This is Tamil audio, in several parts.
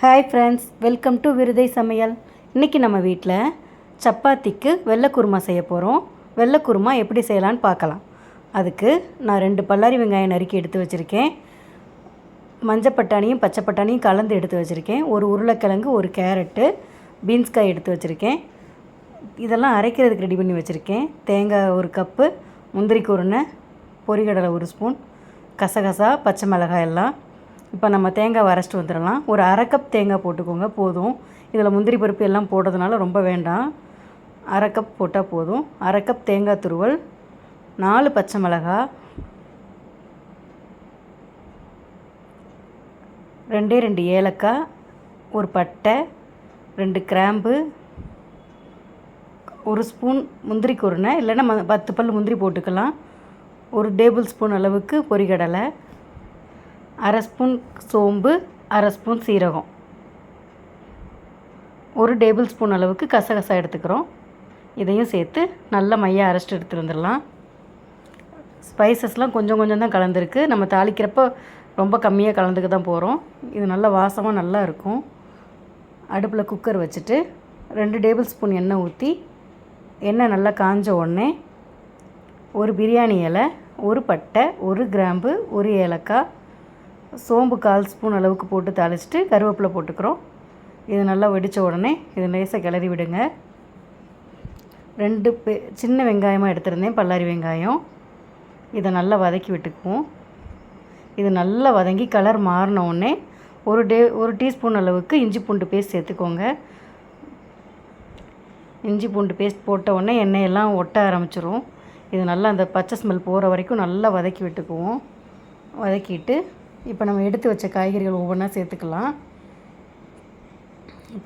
ஹாய் ஃப்ரெண்ட்ஸ் வெல்கம் டு விருதை சமையல். இன்றைக்கி நம்ம வீட்டில் சப்பாத்திக்கு வெள்ளைக்குருமா செய்ய போகிறோம் வெள்ளைக்குருமா எப்படி செய்யலான்னு பார்க்கலாம். அதுக்கு நான் ரெண்டு பல்லாரி வெங்காயம் நறுக்கி எடுத்து வச்சுருக்கேன். மஞ்சள் பட்டாணியும் பச்சை பட்டாணியும் கலந்து எடுத்து வச்சுருக்கேன். ஒரு உருளைக்கிழங்கு ஒரு கேரட்டு பீன்ஸ்காய் எடுத்து வச்சுருக்கேன். இதெல்லாம் அரைக்கிறதுக்கு ரெடி பண்ணி வச்சுருக்கேன். தேங்காய் ஒரு கப்பு முந்திரி குருணை பொரிகடலை ஒரு ஸ்பூன் கசகசா பச்சை மிளகாய் எல்லாம் இப்போ நம்ம தேங்காய் அரைச்சிட்டு வந்துடலாம். ஒரு அரை கப் தேங்காய் போட்டுக்கோங்க போதும். இதில் முந்திரி பருப்பு எல்லாம் போடுறதுனால ரொம்ப வேண்டாம். அரை கப் போட்டால் போதும். அரை கப் தேங்காய் துருவல் நாலு பச்சை மிளகா ரெண்டே ரெண்டு ஏலக்காய் ஒரு பட்டை ரெண்டு கிராம்பு ஒரு ஸ்பூன் முந்திரி குருணை இல்லைன்னா ம பத்து பல் முந்திரி போட்டுக்கலாம். ஒரு டேபிள் ஸ்பூன் அளவுக்கு பொரிகடலை அரை ஸ்பூன் சோம்பு அரை ஸ்பூன் சீரகம். ஒரு டேபிள் ஸ்பூன் அளவுக்கு கசகசா எடுத்துக்கிறோம். இதையும் சேர்த்து நல்லா மையாக அரைச்சிட்டு எடுத்துகிட்டு வந்துடலாம். ஸ்பைசஸ்லாம் கொஞ்சம் கொஞ்சம் தான் கலந்துருக்கு. நம்ம தாளிக்கிறப்போ ரொம்ப கம்மியாக கலந்துக்க தான் போகிறோம் இது நல்ல வாசமாக நல்லா இருக்கும். அடுப்பில் குக்கர் வச்சுட்டு ரெண்டு டேபிள் ஸ்பூன் எண்ணெய் ஊற்றி எண்ணெய் நல்லா காஞ்ச உடனே ஒரு பிரியாணி இலை ஒரு பட்டை ஒரு கிராம்பு ஒரு ஏலக்காய் சோம்பு கால் ஸ்பூன் அளவுக்கு போட்டு தாளிச்சிட்டு கருவேப்பிலை போட்டுக்கிறோம். இது நல்லா வெடித்த உடனே இது லேசாக கிளறி விடுங்க. ரெண்டு பெ சின்ன வெங்காயமாக எடுத்திருந்தேன் பல்லாரி வெங்காயம். இதை நல்லா வதக்கி விட்டுக்குவோம். இது நல்லா வதங்கி கலர் மாறின உடனே ஒரு டே ஒரு டீஸ்பூன் அளவுக்கு இஞ்சி பூண்டு பேஸ்ட் சேர்த்துக்கோங்க. இஞ்சி பூண்டு பேஸ்ட் போட்ட உடனே எண்ணெயெல்லாம் ஒட்ட ஆரம்பிச்சிரும். இது நல்லா அந்த பச்சை ஸ்மெல் போகிற வரைக்கும் நல்லா வதக்கி விட்டுக்குவோம். வதக்கிட்டு இப்போ நம்ம எடுத்து வச்ச காய்கறிகள் ஒவ்வொன்றா சேர்த்துக்கலாம்.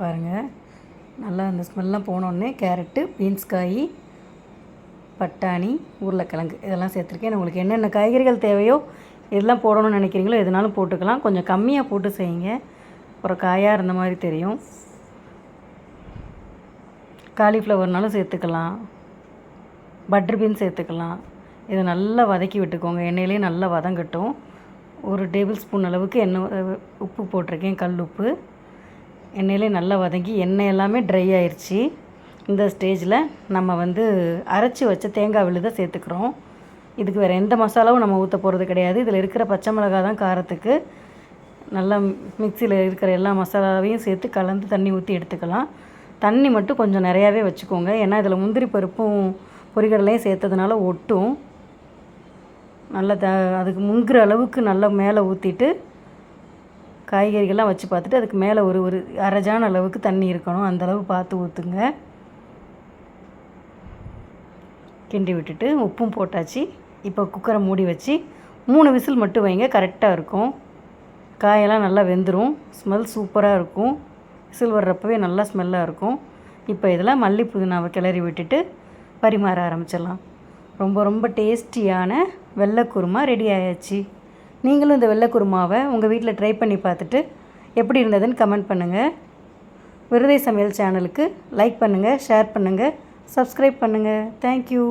பாருங்கள் நல்லா அந்த ஸ்மெல்லாம் போனோடனே கேரட்டு பீன்ஸ் காய் பட்டாணி உருளைக்கிழங்கு இதெல்லாம் சேர்த்துருக்கேன். உங்களுக்கு என்னென்ன காய்கறிகள் தேவையோ இதெல்லாம் போடணும்னு நினைக்கிறீங்களோ எதுனாலும் போட்டுக்கலாம். கொஞ்சம் கம்மியாக போட்டு செய்யுங்க. ஒரு காயாக இருந்த மாதிரி தெரியும். காலிஃப்ளவர்னாலும் சேர்த்துக்கலாம். பட்டர் பீன் சேர்த்துக்கலாம். இதை நல்லா வதக்கி விட்டுக்கோங்க. எண்ணெயிலே நல்லா வதங்கட்டும். ஒரு டேபிள் ஸ்பூன் அளவுக்கு எண்ணெய் உப்பு போட்டிருக்கேன் கல் உப்பு. எண்ணெயிலே நல்லா வதங்கி எண்ணெய் எல்லாமே ட்ரை ஆயிடுச்சு இந்த ஸ்டேஜில் நம்ம வந்து அரைச்சி வச்ச தேங்காய் விழுதை சேர்த்துக்கிறோம். இதுக்கு வேறு எந்த மசாலாவும் நம்ம ஊற்ற போகிறது கிடையாது. இதில் இருக்கிற பச்சை மிளகா தான் காரத்துக்கு. நல்லா மிக்சியில் இருக்கிற எல்லா மசாலாவையும் சேர்த்து கலந்து தண்ணி ஊற்றி எடுத்துக்கலாம். தண்ணி மட்டும் கொஞ்சம் நிறையாவே வச்சுக்கோங்க. ஏன்னா இதில் முந்திரி பருப்பும் பொரிகடலையும் சேர்த்ததுனால ஒட்டும். நல்லா த அதுக்கு முங்குற அளவுக்கு நல்லா மேலே ஊற்றிட்டு காய்கறிகள்லாம் வச்சு பார்த்துட்டு அதுக்கு மேலே ஒரு ஒரு அரைஜான அளவுக்கு தண்ணி இருக்கணும். அந்தளவு பார்த்து ஊற்றுங்க கிண்டி விட்டுட்டு உப்பும் போட்டாச்சு. இப்போ குக்கரை மூடி வச்சு மூணு விசில் மட்டும் வைங்க கரெக்டாக இருக்கும். காயெல்லாம் நல்லா வெந்துடும் ஸ்மெல் சூப்பராக இருக்கும். விசில் வர்றப்பவே நல்லா ஸ்மெல்லாக இருக்கும். இப்போ இதில் மல்லி புதினாவை கிளறி விட்டுட்டு பரிமாற ஆரம்பிச்சிடலாம். ரொம்ப ரொம்ப டேஸ்டியான வெள்ளைக்குருமா ரெடி ஆயாச்சு. நீங்களும் இந்த வெள்ளைக்குருமாவை உங்கள் வீட்டில் ட்ரை பண்ணி பார்த்துட்டு எப்படி இருந்ததுன்னு கமெண்ட் பண்ணுங்கள் விருதை சமையல் சேனலுக்கு லைக் பண்ணுங்கள் ஷேர் பண்ணுங்கள் சப்ஸ்கிரைப் பண்ணுங்கள் தேங்க்யூ